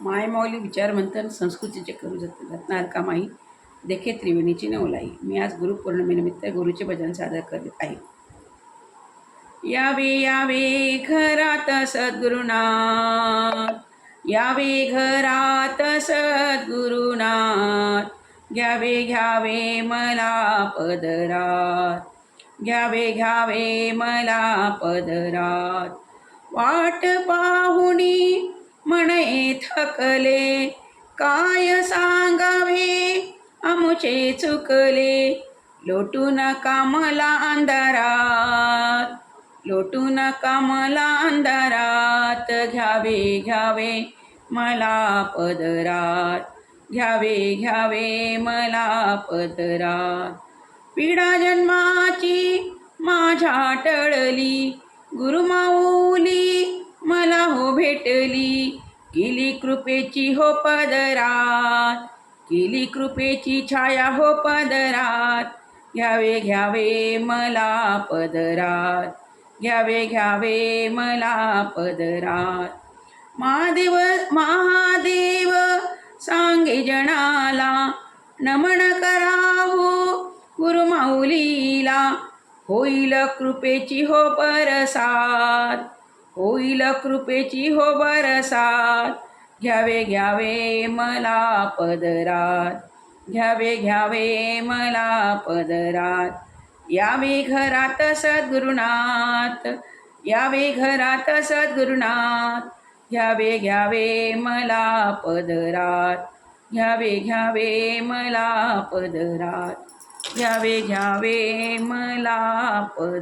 मायमाऊली विचारमंथन संस्कृतीचे करू जात का कामाई देखे त्रिवेणीची नवलाई. मी आज गुरुपौर्णिमेनिमित्त गुरुचे भजन सादर करीत आहे. यावे यावे घरात सद्गुरुनाथ. यावे घरात सद्गुरुनाथ. घ्यावे घ्यावे मला पदरात. घ्यावे घ्यावे मला पदरात. वाट पाहुणी म्हणे थकले काय सांगावे? आमुचे चुकले. लोटू नका मला अंधारात. लोटू नका मला अंधारात. घ्यावे घ्यावे मला पदरात. घ्यावे घ्यावे मला पदरात. पीडा जन्माची माझ्या टळली. गुरुमाऊ भेटली. केली कृपेची हो पदरात. केली कृपेची छाया हो पदरात. घ्यावे घ्यावे मला पदरात. घ्यावे घ्यावे मला पदरात. महादेव महादेव सांगे जणाला नमन करावो गुरुमाऊलीला होईल कृपेची हो परसाद. होईल कृपेची हो बरसात. घ्यावे घ्यावे मला पदरात. घ्यावे घ्यावे मला पदरात. यावे घरात सद्गुरुनाथ. यावे घरात सद्गुरुनाथ. घ्यावे घ्यावे मला पदरात. घ्यावे घ्यावे मला पदरात. घ्यावे घ्यावे मला पद